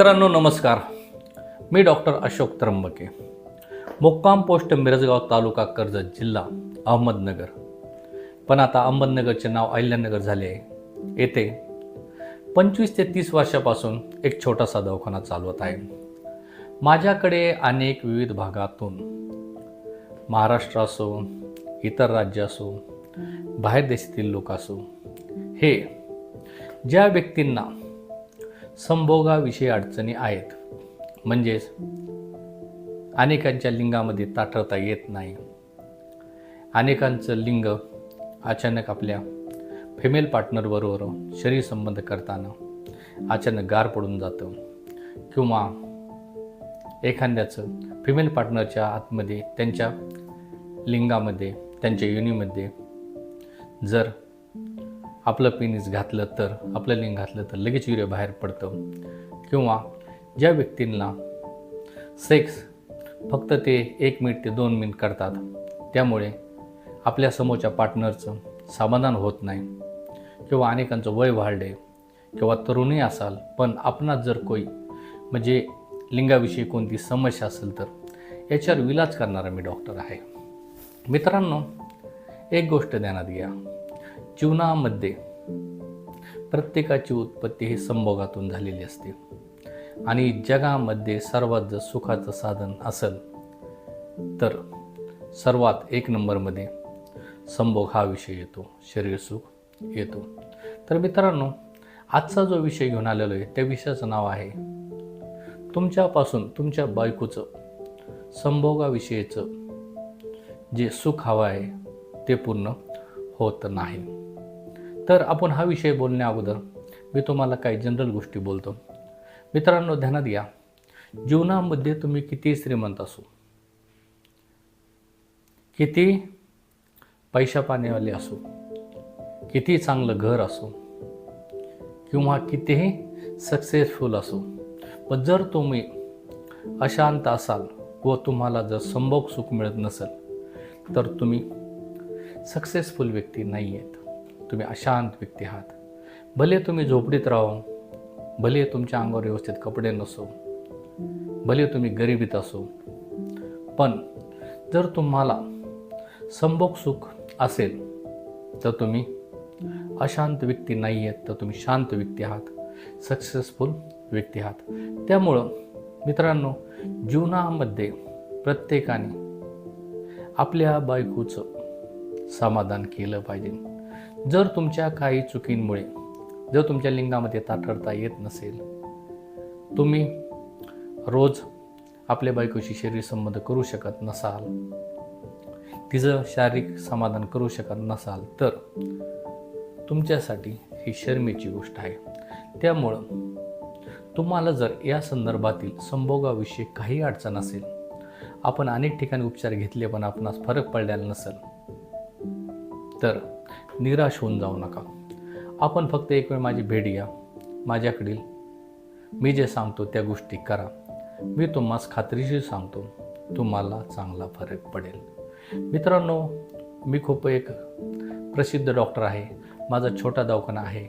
मित्रांनो नमस्कार. मी डॉक्टर अशोक त्र्यंबके. मुक्काम पोस्ट मिरजगाव तालुका कर्जत जिल्हा अहमदनगर. पण आता अहमदनगरचे नाव अहिल्यानगर झाले आहे. येथे पंचवीस ते तीस वर्षापासून एक छोटासा दवाखाना चालवत आहे. माझ्याकडे अनेक विविध भागातून महाराष्ट्र असो इतर राज्य असो बाहेर देशातील लोक असो हे ज्या व्यक्तींना संभोगाविषयी अडचणी आहेत. म्हणजेच अनेकांच्या लिंगामध्ये ताठरता येत नाही. अनेकांचं लिंग अचानक आपल्या फिमेल पार्टनरबरोबर शरीर संबंध करताना अचानक गार पडून जातं. किंवा एखाद्याचं फिमेल पार्टनरच्या आतमध्ये त्यांच्या लिंगामध्ये त्यांच्या युनीमध्ये जर आपलं पेनिस घातलं तर आपलं लिंग घातलं तर लगेच युरिया बाहेर पडतं. किंवा ज्या व्यक्तींना सेक्स फक्त ते एक मिनिट ते दोन मिनिट करतात त्यामुळे आपल्या समोरच्या पार्टनरचं समाधान होत नाही. किंवा अनेकांचं वय वाढले किंवा तरुणही असाल पण आपणात जर कोई म्हणजे लिंगाविषयी कोणती समस्या असेल तर याच्यावर विलाज करणारा मी डॉक्टर आहे. मित्रांनो एक गोष्ट ध्यानात घ्या. जीवनामध्ये प्रत्येकाची उत्पत्ती ही संभोगातून झालेली असते. आणि जगामध्ये सर्वात जर सुखाचं साधन असेल तर सर्वात एक नंबरमध्ये संभोग हा विषय येतो शरीर सुख येतो. तर मित्रांनो आजचा जो विषय घेऊन आलेलो आहे त्या विषयाचं नाव आहे तुमच्यापासून तुमच्या बायकोचं संभोगाविषयीचं जे सुख हवं आहे ते पूर्ण होत नाही. तर आपण हा विषय बोलण्या अगोदर मी तुम्हाला काही जनरल गोष्टी बोलतो. मित्रांनो ध्यानात घ्या. जीवनामध्ये तुम्ही किती श्रीमंत असो. किती पैशा पाण्यावाले असो. किती चांगलं घर असो. किंवा कितीही सक्सेसफुल असो. पण जर तुम्ही अशांत असाल व तुम्हाला जर संभोग सुख मिळत नसेल तर तुम्ही सक्सेसफुल व्यक्ती नाही आहेत तुम्ही अशांत व्यक्ती आहात. भले तुम्ही झोपडीत राहो भले तुमच्या अंगावर व्यवस्थित कपडे नसो भले तुम्ही गरिबीत असो पण जर तुम्हाला संभोग सुख असेल तर तुम्ही अशांत व्यक्ती नाही आहेत तर तुम्ही शांत व्यक्ती आहात सक्सेसफुल व्यक्ती आहात. त्यामुळं मित्रांनो जीवनामध्ये प्रत्येकाने आपल्या बायकोचं समाधान केलं पाहिजे. जर तुमच्या काही चुकींमुळे जर तुमच्या लिंगामध्ये ताठरता येत नसेल तुम्ही रोज आपल्या बायकोशी शरीर संबंध करू शकत नसाल तिचं शारीरिक समाधान करू शकत नसाल तर तुमच्यासाठी ही शर्मेची गोष्ट आहे. त्यामुळं तुम्हाला जर या संदर्भातील संभोगाविषयी काही अडचण असेल आपण अनेक ठिकाणी उपचार घेतले पण आपणास फरक पडलेला नसेल तर निराश होऊन जाऊ नका. आपण फक्त एक वेळ माझी भेट घ्या. माझ्याकडील. मी जे सांगतो त्या गोष्टी करा. मी तुम्हाला खात्रीशीर सांगतो. तुम्हाला चांगला फरक पडेल. मित्रांनो मी खूप एक प्रसिद्ध डॉक्टर आहे. माझा छोटा दवाखाना आहे.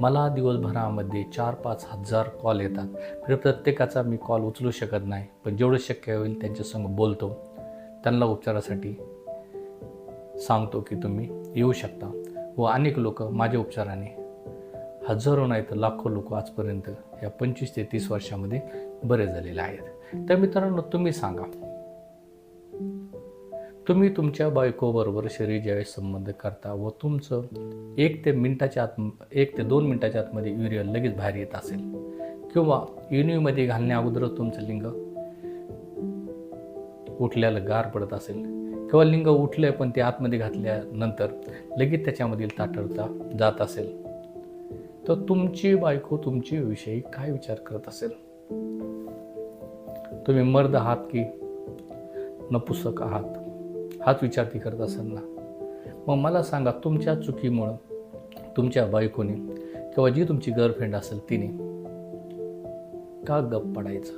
मला दिवसभरामध्ये चार पाच हजार कॉल येतात. तर प्रत्येकाचा मी कॉल उचलू शकत नाही. पण जेवढं शक्य होईल त्यांच्यासंग बोलतो. त्यांना उपचारासाठी सांगतो की तुम्ही येऊ शकता व अनेक लोक माझ्या उपचाराने हजारो नाही तर लाखो लोक आजपर्यंत या पंचवीस ते तीस वर्षामध्ये बरे झालेले आहेत. तर मित्रांनो तुम्ही सांगा. तुम्ही तुमच्या बायकोबरोबर शरीर ज्यावेळेस संबंध करता व तुमचं एक ते मिनटाच्या आत एक ते दोन मिनटाच्या आतमध्ये युरिया लगेच बाहेर येत असेल किंवा युनिमध्ये घालण्या अगोदरच तुमचं लिंग उठल्याला गार पडत असेल किंवा लिंग उठलं पण ते आतमध्ये घातल्यानंतर लगेच त्याच्यामधील ताठरता जात असेल. तर तुमची बायको तुमची विषयी काय विचार करत असेल? तुम्ही मर्द आहात की नपुसक आहात? हाच विचार ती करत असेल ना मग मला सांगा तुमच्या चुकीमुळं तुमच्या बायकोने किंवा जी तुमची गर्लफ्रेंड असेल तिने का गप पडायचं?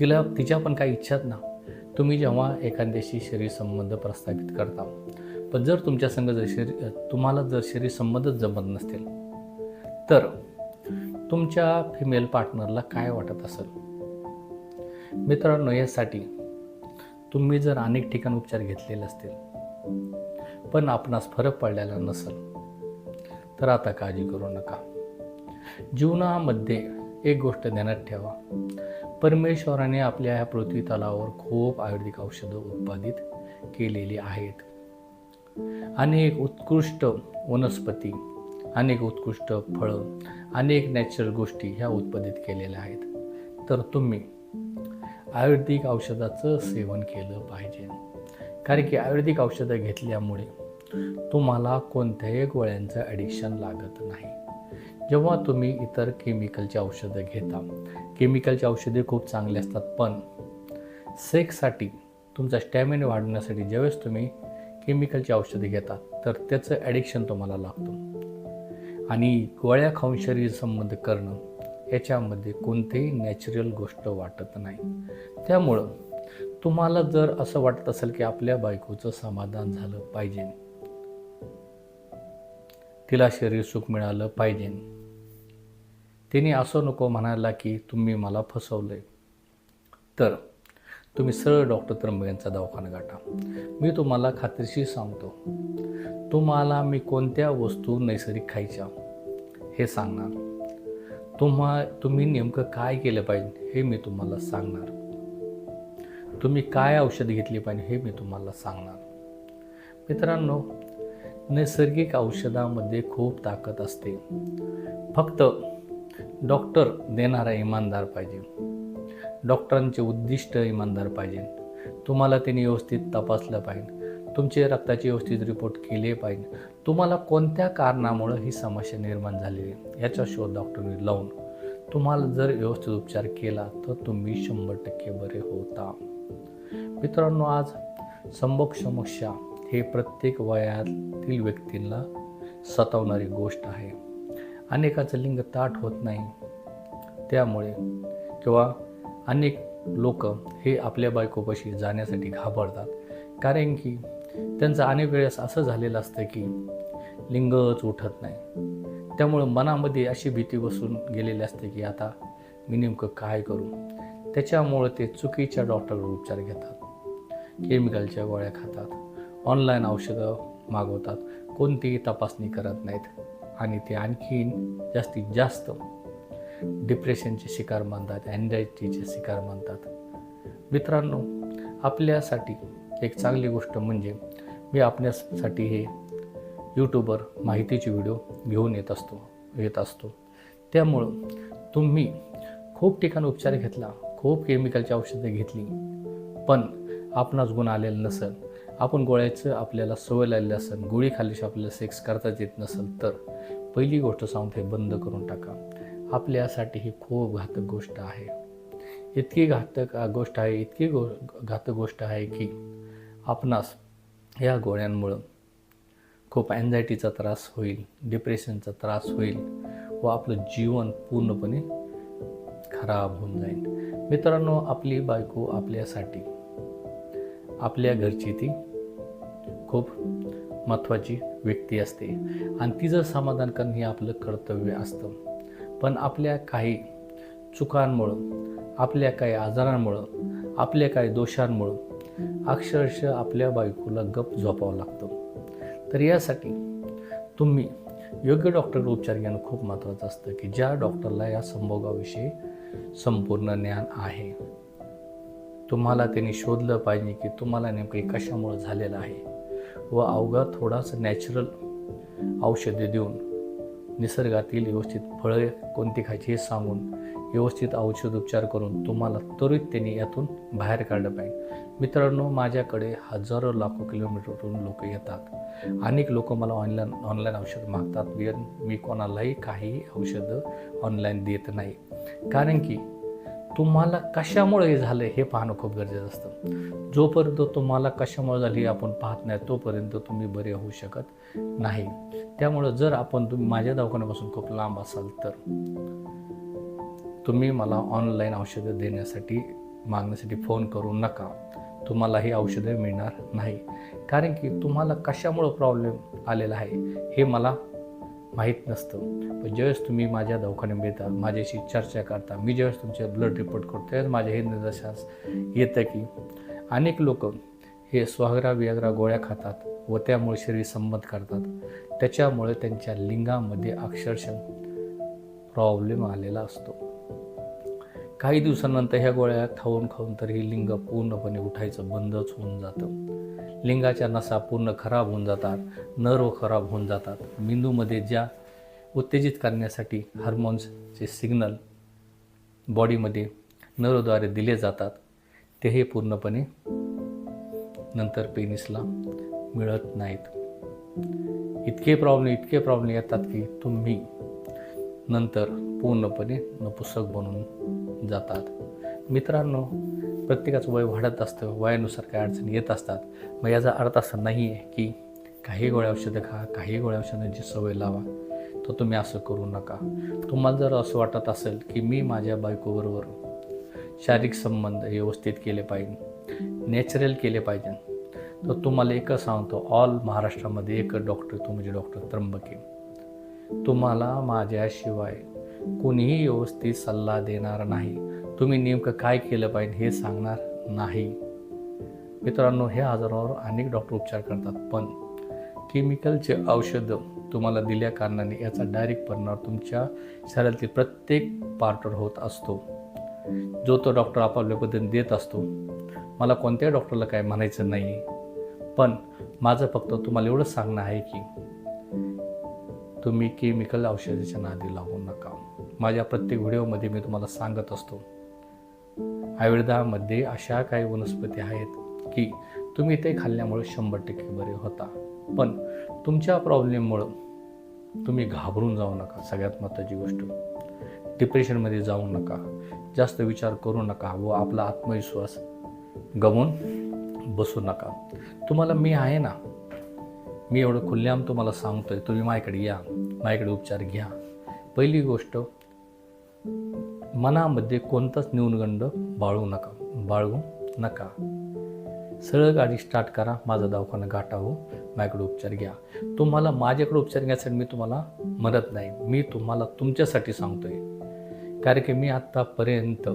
तिला तिच्या पण काही इच्छाच ना. तुम्ही जेव्हा एखाद्याशी शरीर संबंध प्रस्थापित करता पण जर तुमच्या संग जर शरीर तुम्हाला जर शरीर संबंधच जमत नसतील तर तुमच्या फिमेल पार्टनरला काय वाटत असेल? मित्रांनो यासाठी तुम्ही जर अनेक ठिकाण उपचार घेतलेले असतील पण आपणास फरक पडलेला नसेल तर आता काळजी करू नका. जीवनामध्ये एक गोष्ट ध्यानात ठेवा. परमेश्वराने आपल्या ह्या पृथ्वी तलावर खूप आयुर्वेदिक औषधं उत्पादित केलेली आहेत. अनेक उत्कृष्ट वनस्पती अनेक उत्कृष्ट फळं अनेक नॅचरल गोष्टी ह्या उत्पादित केलेल्या आहेत. तर तुम्ही आयुर्वेदिक औषधाचं सेवन केलं पाहिजे. कारण की आयुर्वेदिक औषधं घेतल्यामुळे तुम्हाला कोणत्याही गोळ्यांचं ॲडिक्शन लागत नाही. जेव्हा तुम्ही इतर केमिकलची औषधं घेता केमिकलची औषधे खूप चांगली असतात पण सेक्ससाठी तुमचा स्टॅमिना वाढवण्यासाठी ज्यावेळेस तुम्ही केमिकलची औषधे घेता तर त्याचं ॲडिक्शन तुम्हाला लागतं. आणि गोळ्या खाऊन शरीर संबंध करणं याच्यामध्ये कोणतेही नॅचरल गोष्ट वाटत नाही. त्यामुळं तुम्हाला जर असं वाटत असेल की आपल्या बायकोचं समाधान झालं पाहिजे तिला शरीर सुख मिळालं पाहिजे. तिने असं नको म्हणायला की तुम्ही मला फसवलं आहे तर तुम्ही सरळ डॉक्टर त्र्यंबक यांचा दवाखाना गाठा. मी तुम्हाला खात्रीशीर सांगतो. तुम्हाला मी कोणत्या वस्तू नैसर्गिक खायच्या? हे सांगणार. तुम्हा तुम्ही नेमकं काय केलं पाहिजे हे मी तुम्हाला सांगणार. तुम्ही काय औषध घेतली पाहिजे हे मी तुम्हाला सांगणार. मित्रांनो नैसर्गिक औषधामध्ये खूप ताकद असते. फक्त डॉक्टर देणारा इमानदार पाहिजे. डॉक्टरांचे उद्दिष्ट इमानदार पाहिजे. तुम्हाला त्यांनी व्यवस्थित तपासलं पाहिजे. तुमचे रक्ताचे व्यवस्थित रिपोर्ट केले पाहिजे. तुम्हाला कोणत्या कारणामुळं ही समस्या निर्माण झालेली आहे याचा शोध डॉक्टरने लावून तुम्हाला जर व्यवस्थित उपचार केला तर तुम्ही शंभर टक्के बरे होता. मित्रांनो आज संभोग समस्या हे प्रत्येक वयातील व्यक्तींना सतावणारी गोष्ट आहे. अनेकाचं लिंग ताट होत नाही. त्यामुळे किंवा अनेक लोक हे आपल्या बायकोपाशी जाण्यासाठी घाबरतात. कारण की त्यांचं अनेक वेळेस असं झालेलं असतं की लिंगच उठत नाही. त्यामुळं मनामध्ये अशी भीती बसून गेलेली असते की आता मी नेमकं काय करू? त्याच्यामुळं ते चुकीच्या डॉक्टरवर उपचार घेतात. केमिकलच्या गोळ्या खातात. ऑनलाईन औषधं मागवतात. कोणतीही तपासणी करत नाहीत. आणि ते आणखीन जास्तीत जास्त डिप्रेशनचे शिकार मानतात अँझायटीचे शिकार मानतात. मित्रांनो आपल्यासाठी एक चांगली गोष्ट म्हणजे मी आपल्यासाठी हे यूट्यूबर माहितीचे व्हिडिओ घेऊन येत असतो येत असतो. त्यामुळं तुम्ही खूप ठिकाणी उपचार घेतला खूप केमिकलची औषधं घेतली पण आपणास गुण आलेलं नसेल. आपण गोळ्याचं आपल्याला सवय लागली असेल गोळी खाल्ल्याशिवाय आपल्याला सेक्स करताच येत नसेल तर पहिली गोष्ट सांगते बंद करून टाका. आपल्यासाठी ही खूप घातक गोष्ट आहे. इतकी घातक गोष्ट आहे इतकी गो घातक गोष्ट आहे की आपणास या गोळ्यांमुळं खूप अँझायटीचा त्रास होईल डिप्रेशनचा त्रास होईल व आपलं जीवन पूर्णपणे खराब होऊन जाईल. मित्रांनो आपली बायको आपल्यासाठी आपल्या घरची ती खूप महत्त्वाची व्यक्ती असते. आणि तिचं समाधान करणं हे आपलं कर्तव्य असतं. पण आपल्या काही चुकांमुळं आपल्या काही आजारांमुळं आपल्या काही दोषांमुळं अक्षरशः आपल्या बायकोला गप झोपावं लागतं. तर यासाठी तुम्ही योग्य डॉक्टर उपचार घेणं खूप महत्त्वाचं असतं की ज्या डॉक्टरला या संभोगाविषयी संपूर्ण ज्ञान आहे. तुम्हाला त्यांनी शोधलं पाहिजे की तुम्हाला नेमकं कशामुळं झालेलं आहे. व अवघा थोडासा नॅचरल औषधे देऊन निसर्गातील व्यवस्थित फळे कोणती खायची हे सांगून व्यवस्थित औषधोपचार करून तुम्हाला त्वरित त्यांनी यातून बाहेर काढलं पाहिजे. मित्रांनो माझ्याकडे हजारो लाखो किलोमीटरवरून लोक येतात. अनेक लोक मला ऑनलाईन ऑनलाईन औषध मागतात. मी मी कोणालाही काही औषधं ऑनलाईन देत नाही. कारण की तुम्हाला कशामुळे हे झालं हे पाहणं खूप गरजेचं असतं. जोपर्यंत तुम्हाला कशामुळे झाली हे आपण पाहत नाही तोपर्यंत तुम्ही बरे होऊ शकत नाही. त्यामुळं जर आपण तुम्ही माझ्या दवाखान्यापासून खूप लांब असाल तर तुम्ही मला ऑनलाईन औषधं देण्यासाठी मागण्यासाठी फोन करू नका. तुम्हाला ही औषधं मिळणार नाही. कारण की तुम्हाला कशामुळं प्रॉब्लेम आलेला आहे हे मला माहीत नसतं. पण ज्यावेळेस तुम्ही माझ्या दवाखान्यात येता माझ्याशी चर्चा करता मी ज्यावेळेस तुमचे ब्लड रिपोर्ट करतो त्यावेळेस माझ्या हे निदर्शनास येतं की अनेक लोक हे स्वाग्रा वियाग्रा गोळ्या खातात व त्यामुळे शरीर संबंध करतात. त्याच्यामुळे त्यांच्या लिंगामध्ये अक्षरशः प्रॉब्लेम आलेला असतो. काही दिवसानंतर ह्या गोळ्या खाऊन खाऊन तर हे लिंग पूर्णपणे उठायचं बंदच होऊन जातं. लिंगाच्या नसा पूर्ण खराब होऊन जातात नर्व खराब होऊन जातात. मेंदूमध्ये ज्या उत्तेजित करण्यासाठी हार्मोन्सचे सिग्नल बॉडीमध्ये नर्वद्वारे दिले जातात ते हे पूर्णपणे नंतर पेनिसला मिळत नाहीत. इतके प्रॉब्लेम इतके प्रॉब्लेम येतात की तुम्ही नंतर पूर्णपणे नपुसक बनून जातात. मित्रांनो प्रत्येकाचं वय वाढत असतं वयानुसार काही अडचणी येत असतात. मग याचा अर्थ असा नाही आहे की काही गोळ्या औषधं खा काही गोळ्या औषधांची सवय लावा. तर तुम्ही असं करू नका. तुम्हाला जर असं वाटत असेल की मी माझ्या बायकोबरोबर शारीरिक संबंध व्यवस्थित केले पाहिजे नॅचरल केले पाहिजे तर तुम्हाला एकच सांगतो ऑल महाराष्ट्रामध्ये एक डॉक्टर तो म्हणजे डॉक्टर त्र्यंबके. तुम्हाला माझ्याशिवाय कोणीही व्यवस्थित सल्ला देणार नाही. तुम्ही नेमकं काय केलं पाहिजे हे सांगणार नाही. मित्रांनो हे आजारावर अनेक डॉक्टर उपचार करतात पण केमिकलचे औषधं तुम्हाला दिल्या कारणाने याचा डायरेक्ट परिणाम तुमच्या शरीरातील प्रत्येक पार्टवर होत असतो. जो तो डॉक्टर आपापल्या पद्धतीने देत असतो. मला कोणत्याही डॉक्टरला काय म्हणायचं नाही. पण माझं फक्त तुम्हाला एवढंच सांगणं आहे की तुम्ही केमिकल औषधाच्या नादी लागू नका. माझ्या प्रत्येक व्हिडिओमध्ये मी तुम्हाला सांगत असतो. आयुर्वेदामध्ये अशा काही वनस्पती आहेत की तुम्ही ते खाल्ल्यामुळे शंभर टक्के बरे होता. पण तुमच्या प्रॉब्लेममुळं तुम्ही घाबरून जाऊ नका सगळ्यात महत्त्वाची गोष्ट. डिप्रेशनमध्ये जाऊ नका जास्त विचार करू नका व आपला आत्मविश्वास गमवून बसू नका. तुम्हाला मी आहे ना मी एवढं खुल्ल्याम तुम्हाला सांगतो आहे तुम्ही माझ्याकडे या माझ्याकडे उपचार घ्या. पहिली गोष्ट मनामध्ये कोणताच न्यूनगंड बाळू नका बाळगू नका. सरळ गाडी स्टार्ट करा माझा दवाखाना गाठावं हो, माझ्याकडे उपचार घ्या. तुम्हाला माझ्याकडे उपचार घ्यायसाठी मी तुम्हाला म्हणत नाही मी तुम्हाला तुमच्यासाठी सांगतोय. कारण की मी आत्तापर्यंत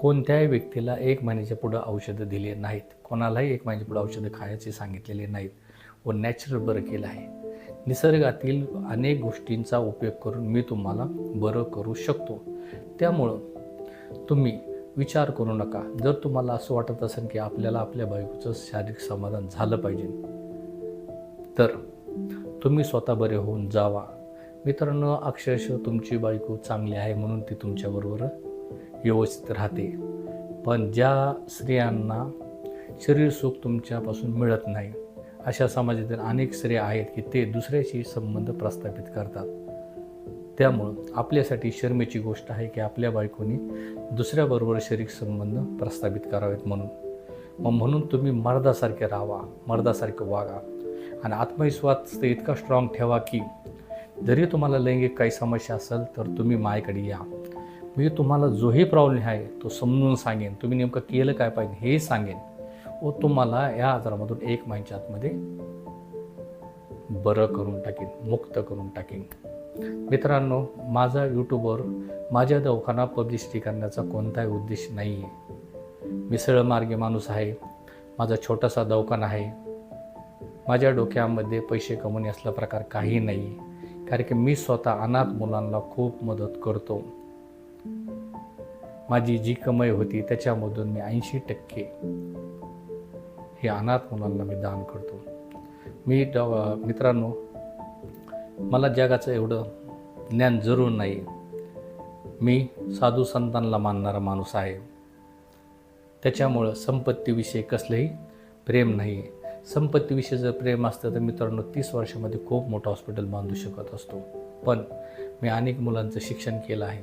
कोणत्याही व्यक्तीला एक महिन्याच्या पुढं औषधं दिली नाहीत कोणालाही एक महिन्याच्या पुढं औषधं खायचे सांगितलेले नाहीत. व नॅचरल बरं केलं आहे. निसर्गातील अनेक गोष्टींचा उपयोग करून मी तुम्हाला बरं करू शकतो. त्यामुळं तुम्ही विचार करू नका. जर तुम्हाला असं वाटत असेल की आपल्याला आपल्या बायकोचं शारीरिक समाधान झालं पाहिजे तर तुम्ही स्वतः बरे होऊन जावा. मित्रांनो अक्षरशः तुमची बायको चांगली आहे म्हणून ती तुमच्याबरोबर व्यवस्थित राहते. पण ज्या स्त्रियांना शरीर सुख तुमच्यापासून मिळत नाही अशा समाजातील अनेक स्त्रिया आहेत की ते दुसऱ्याशी संबंध प्रस्थापित करतात. त्यामुळं आपल्यासाठी शर्मेची गोष्ट आहे की आपल्या बायकोनी दुसऱ्याबरोबर शारीरिक संबंध प्रस्थापित करावेत म्हणून. मग म्हणून तुम्ही मर्दासारखे राहा मर्दासारखं वागा आणि आत्मविश्वास ते इतका स्ट्रॉंग ठेवा की जरी तुम्हाला लैंगिक काही समस्या असेल तर तुम्ही मायकडे या. मी तुम्हाला जोही प्रॉब्लेम आहे तो समजून सांगेन. तुम्ही नेमकं केलं काय पाहिजे हे सांगेन. व तुम्हाला या आजारामधून एक महिन्याच्या आतमध्ये बरं करून टाकेन मुक्त करून टाकेन. मित्रांनो माझा यूट्यूबवर माझ्या दवाखाना पब्लिसिटी करण्याचा कोणताही उद्देश नाही आहे मी सरळ माणूस आहे माझा छोटासा दवाखाना आहे. माझ्या डोक्यामध्ये पैसे कमवणे असला प्रकार काही नाही कारण की मी स्वतः अनाथ मुलांना खूप मदत करतो. माझी जी कमाई होती त्याच्यामधून मी ऐंशी टक्के हे अनाथ मुलांना मी दान करतो. मी मित्रांनो मला जगाचं एवढं ज्ञान जरूर नाही. मी साधू संतांना मानणारा माणूस आहे. त्याच्यामुळं संपत्तीविषयी कसलंही प्रेम नाही. आहे संपत्तीविषयी जर प्रेम असतं तर मित्रांनो तीस वर्षामध्ये खूप मोठं हॉस्पिटल बांधू शकत असतो. पण मी अनेक मुलांचं शिक्षण केलं आहे.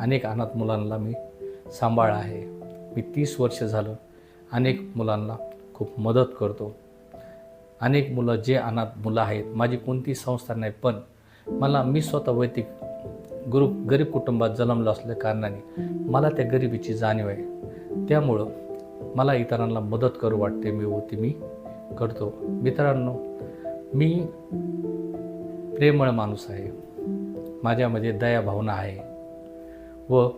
अनेक अनाथ मुलांना मी सांभाळ आहे. मी तीस वर्ष झालं अनेक मुलांना खूप मदत करतो. अनेक मुलं जे अनाथ मुलं आहेत माझी कोणती संस्था नाही पण मला मी स्वतः वैयक्तिक गुरु गरीब कुटुंबात जन्मलो असल्या कारणाने मला त्या गरिबीची जाणीव आहे. त्यामुळं मला इतरांना मदत करू वाटते मी व मी करतो. मित्रांनो मी प्रेमळ माणूस आहे. माझ्यामध्ये दयाभावना आहे व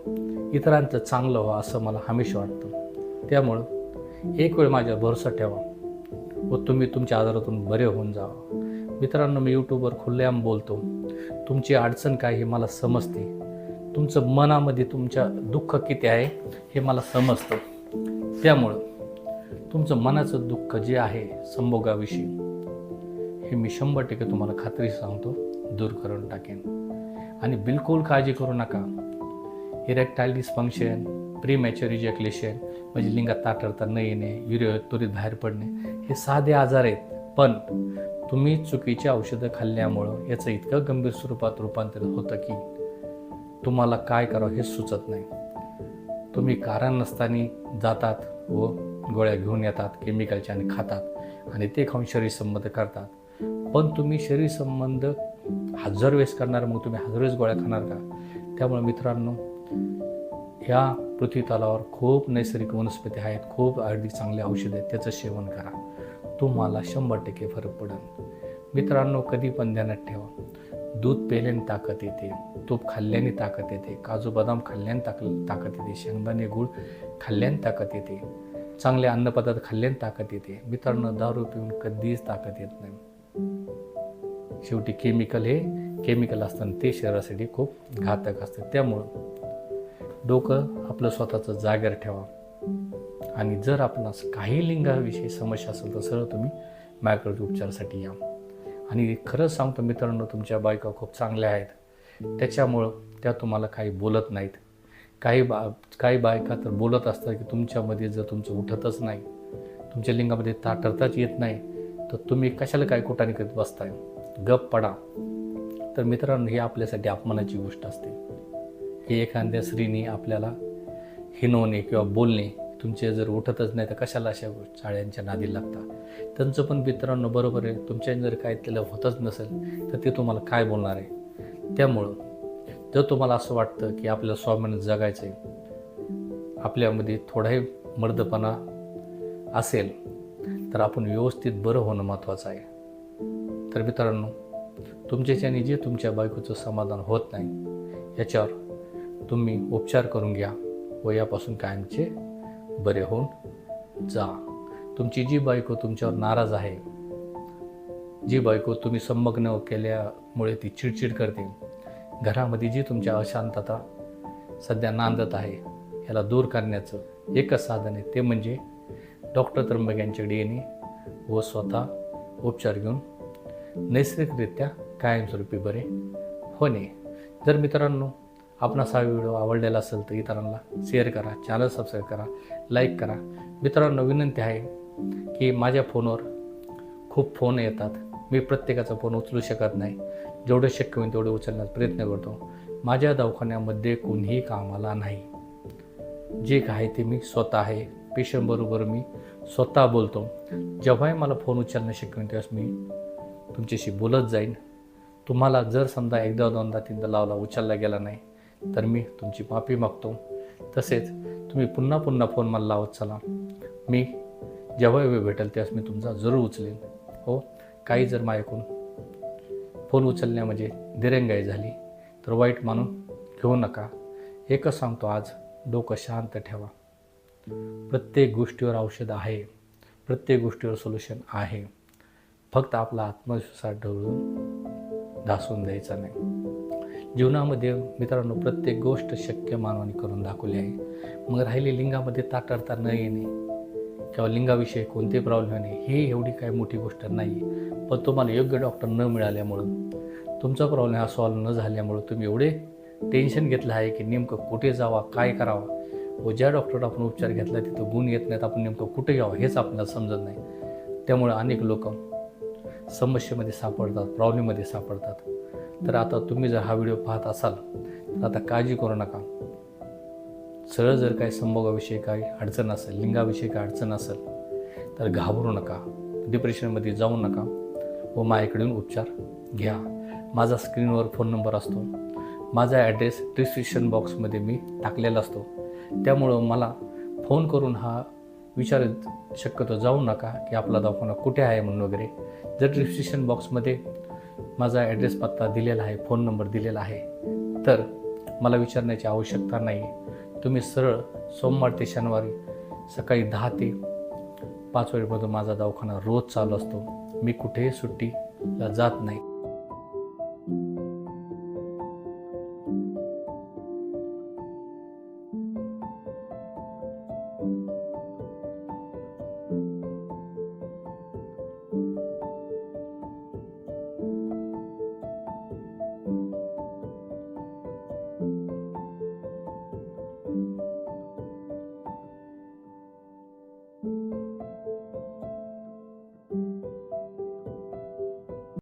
इतरांचं चांगलं व्हा असं मला हमेशा वाटतं. त्यामुळं एक वेळ माझ्या भरोसा ठेवा व तुम्ही तुमच्या आजारातून बरे होऊन जावा मित्रांनो मी यूट्यूबवर खुल्लेआम बोलतो तुमची अडचण काय हे मला समजते. तुमचं मनामध्ये तुमच्या दुःख किती आहे हे मला समजतं. त्यामुळं तुमचं मनाचं दुःख जे आहे संभोगाविषयी हे मी शंभर टक्के तुम्हाला खात्री सांगतो दूर करून टाकेन. आणि बिलकुल काळजी करू नका. इरेक्टाईल डिस्फंक्शन प्रीमॅच्युअर इजॅक्युलेशन म्हणजे लिंगात ताठरता न येणे युरिया त्वरित बाहेर पडणे हे साधे आजार आहेत. पण तुम्ही चुकीची औषधं खाल्ल्यामुळं याचं इतकं गंभीर स्वरूपात रूपांतरित होतं की तुम्हाला काय करावं हे सुचत नाही. तुम्ही कारण नसताना जातात व गोळ्या घेऊन येतात केमिकलच्या आणि खातात आणि ते खाऊन शरीर संबंध करतात. पण तुम्ही शरीर संबंध हजार वेळेस करणार मग तुम्ही हजार वेळेस गोळ्या खाणार का? त्यामुळे मित्रांनो ह्या पृथ्वीतलावर खूप नैसर्गिक वनस्पती आहेत खूप आयुर्वेदिक चांगले औषध आहेत त्याचं सेवन करा. तुम्हाला शंभर टक्के फरक पडेल मित्रांनो कधी पण ध्यानात ठेवा. दूध पेल्याने ताकद येते तूप खाल्ल्याने ताकद येते काजू बदाम खाल्ल्याने ताक ताकद येते शेंगदाणे गुळ खाल्ल्याने ताकद येते चांगले अन्नपदार्थ खाल्ल्याने ताकद येते. मित्रांनो दारू पिऊन कधीच ताकद येत नाही. शेवटी केमिकल हे केमिकल असताना ते शरीरासाठी खूप घातक असतं. त्यामुळं डोकं आपलं स्वतःचं जागर ठेवा. आणि जर आपणास काही लिंगाविषयी समस्या असेल तर सरळ तुम्ही माझ्याकडे उपचारासाठी या. आणि खरंच सांगतो मित्रांनो तुमच्या बायका खूप चांगल्या आहेत. त्याच्यामुळं त्या तुम्हाला काही बोलत नाहीत. काही बा काही बायका तर बोलत असतात की तुमच्यामध्ये जर तुमचं उठतच नाही तुमच्या लिंगामध्ये ताटरताच येत नाही तर तुम्ही कशाला काय कुठाने करीत बसताय? गप पडा. तर मित्रांनो ही आपल्यासाठी अपमानाची गोष्ट असते. की एखाद्या स्त्रीने आपल्याला हिनवणे किंवा बोलणे तुमचे जर उठतच नाही तर कशाला अशा चाळ्यांच्या नादी लागता? त्यांचं पण मित्रांनो बरोबर आहे. तुमच्या जर काय त्याला होतच नसेल तर ते तुम्हाला काय बोलणार आहे? त्यामुळं जर तुम्हाला असं वाटतं की आपल्याला स्वाभिमान जगायचं आहे आपल्यामध्ये थोडाही मर्दपणा असेल तर आपण व्यवस्थित बरं होणं महत्त्वाचं आहे. तर मित्रांनो तुमच्याच्याने जे तुमच्या बायकोचं समाधान होत नाही याच्यावर तुम्ही उपचार करून घ्या. व यापासून कायमचे बरे होऊन जा. तुमची जी बायको तुमच्यावर नाराज आहे जी बायको तुम्ही संमग्न केल्यामुळे ती चिडचिड करते घरामध्ये जी तुमच्या अशांतता सध्या नांदत आहे याला दूर करण्याचं एकच साधन आहे ते म्हणजे डॉक्टर त्र्यंबक यांच्याकडे येणे व स्वतः उपचार घेऊन नैसर्गिकरित्या कायमस्वरूपी बरे होणे. जर मित्रांनो आपणास हा व्हिडिओ आवडलेला असेल तर इतरांना शेअर करा चॅनल सबस्क्राईब करा लाईक करा. मित्रांनो विनंती आहे की माझ्या फोनवर खूप फोन येतात. मी प्रत्येकाचा फोन उचलू शकत नाही. जेवढं शक्य होईल तेवढे उचलण्याचा प्रयत्न करतो. माझ्या दवाखान्यामध्ये कोणीही कामाला नाही. जे काय ते मी स्वतः आहे. पेशंटबरोबर मी स्वतः बोलतो. जेव्हाही मला फोन उचलणं शक्य होईल तेव्हाच मी तुमच्याशी बोलत जाईन. तुम्हाला जर समजा एकदा दोनदा तीनदा लावला उचलला गेला नाही तर मी तुमची माफी मागतो. तसेच तुम्ही पुन्हा पुन्हा फोन मला लावत चला. मी जेव्हा वेळ भेटेल त्यास मी तुमचा जरूर उचलेन. हो काही जर माझ्याकडून फोन उचलण्या म्हणजे दिरंगाई झाली तर वाईट मानून घेऊ नका. एकच सांगतो आज डोकं शांत ठेवा. प्रत्येक गोष्टीवर औषध आहे. प्रत्येक गोष्टीवर सोल्युशन आहे. फक्त आपला आत्मविश्वास ढवळून धासून द्यायचा नाही. जीवनामध्ये मित्रांनो प्रत्येक गोष्ट शक्य मानवाने करून दाखवली आहे. मग राहिली लिंगामध्ये ताटरता न येणे किंवा लिंगाविषयी कोणते प्रॉब्लेम येणे ही एवढी काही मोठी गोष्ट नाही पण तुम्हाला योग्य डॉक्टर न मिळाल्यामुळं तुमचा प्रॉब्लेम हा सॉल्व न झाल्यामुळं तुम्ही एवढे टेन्शन घेतलं आहे की नेमकं कुठे जावा काय करावं? व ज्या डॉक्टरला आपण उपचार घेतला तिथं गुण येत नाहीत आपण नेमकं कुठे यावं हेच आपल्याला समजत नाही. त्यामुळे अनेक लोक समस्येमध्ये सापडतात प्रॉब्लेममध्ये सापडतात. तर आता तुम्ही जर हा व्हिडिओ पाहत असाल तर आता काळजी करू नका. सरळ जर काही संभोगाविषयी काही अडचण असेल लिंगाविषयी काही अडचण असेल तर घाबरू नका. डिप्रेशनमध्ये जाऊ नका व माझ्याकडून उपचार घ्या. माझा स्क्रीनवर फोन नंबर असतो. माझा ॲड्रेस डिस्क्रिप्शन बॉक्समध्ये मी टाकलेला असतो. त्यामुळं मला फोन करून हा विचारत शक्यतो जाऊ नका की आपला दवाखाना कुठे आहे म्हणून वगैरे. जर डिस्क्रिप्शन बॉक्समध्ये माझा ॲड्रेस पत्ता दिलेला आहे फोन नंबर दिलेला आहे. तर मला विचारण्याची आवश्यकता नाही. तुम्ही सरळ सोमवार ते शनिवारी सकाळी दहा ते पाच वेळेपर्यंत माझा दवाखाना रोज चालू असतो. मी कुठेही सुट्टीला जात नाही.